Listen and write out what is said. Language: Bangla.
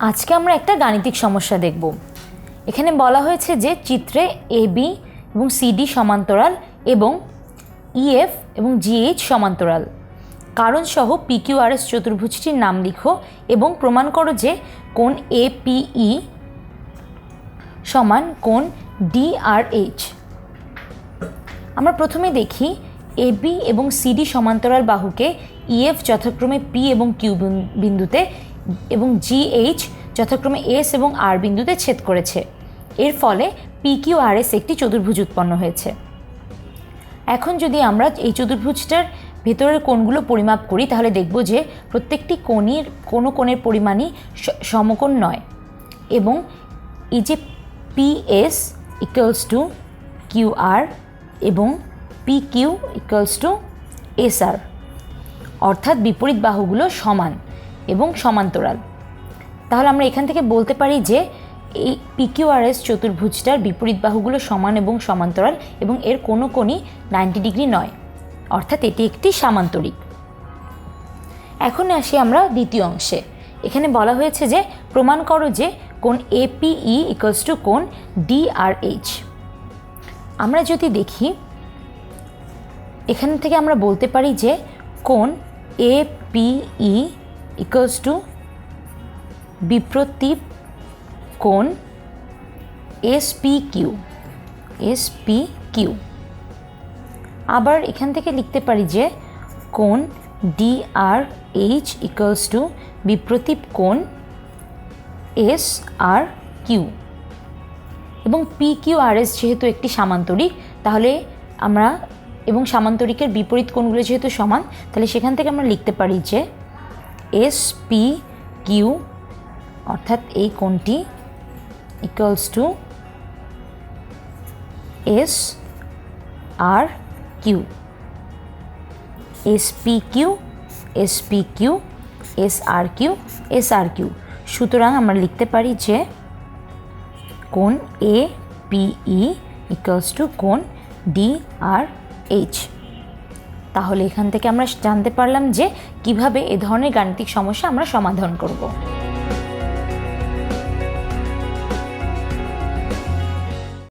আজকে আমরা একটা গাণিতিক সমস্যা দেখব। এখানে বলা হয়েছে যে চিত্রে এ বি এবং সিডি সমান্তরাল এবং ইএফ এবং জিএইচ সমান্তরাল। কারণসহ পিকিউআরএস চতুর্ভুজটির নাম লিখো এবং প্রমাণ করো যে কোন এপিই সমান কোন ডিআরএইচ আমরা প্রথমে দেখি এবি এবং সিডি সমান্তরাল বাহুকে ইএফ যথাক্রমে পি এবং কিউ বিন্দুতে এবং জিএইচ যথাক্রমে এস এবং আর বিন্দুতে ছেদ করেছে। এর ফলে পি কিউ আর এস একটি চতুর্ভুজ উৎপন্ন হয়েছে। এখন যদি আমরা এই চতুর্ভুজটার ভেতরের কোণগুলো পরিমাপ করি, তাহলে দেখব যে প্রত্যেকটি কোণের, কোনো কোণের পরিমাণই সমকোণ নয়। এবং এই যে P S equals to Q R এবং P Q equals to S R অর্থাৎ বিপরীত বাহুগুলো সমান। এবং সমান্তরাল। তাহলে আমরা এখান থেকে বলতে পারি যে এই পিকিউআরএস চতুর্ভুজটার বিপরীত বাহুগুলো সমান এবং সমান্তরাল এবং এর কোনো কোণই নাইনটি ডিগ্রি নয়। অর্থাৎ এটি একটি সামান্তরিক। এখন আসি আমরা দ্বিতীয় অংশে। এখানে বলা হয়েছে যে, প্রমাণ করো যে কোন এপিই ইকলস টু কোন ডিআরএইচ আমরা যদি দেখি, এখান থেকে আমরা বলতে পারি যে কোন এপিই ইকুয়ালস টু বিপ্রতীপ কোণ S P Q S P Q আবার এখান থেকে লিখতে পারি যে কোণ এইচ ইকুয়ালস টু বিপ্রতীপ কোণ এস আর কিউ এবং পি কিউ আর এস যেহেতু একটি সামান্তরিক, তাহলে আমরা, এবং সামান্তরিকের বিপরীত কোণগুলো যেহেতু সমান, তাহলে সেখান থেকে আমরা লিখতে পারি যে এস পি কিউ অর্থাৎ এই কোণটি equals to S R Q S P Q S P Q S R Q S R Q সুতরাং আমরা লিখতে পারি যে কোণ এ পিই ইকুয়ালস টু কোণ ডি আর এইচ তাহলে এখান থেকে আমরা জানতে পারলাম যে কীভাবে এ ধরনের গাণিতিক সমস্যা আমরা সমাধান করব।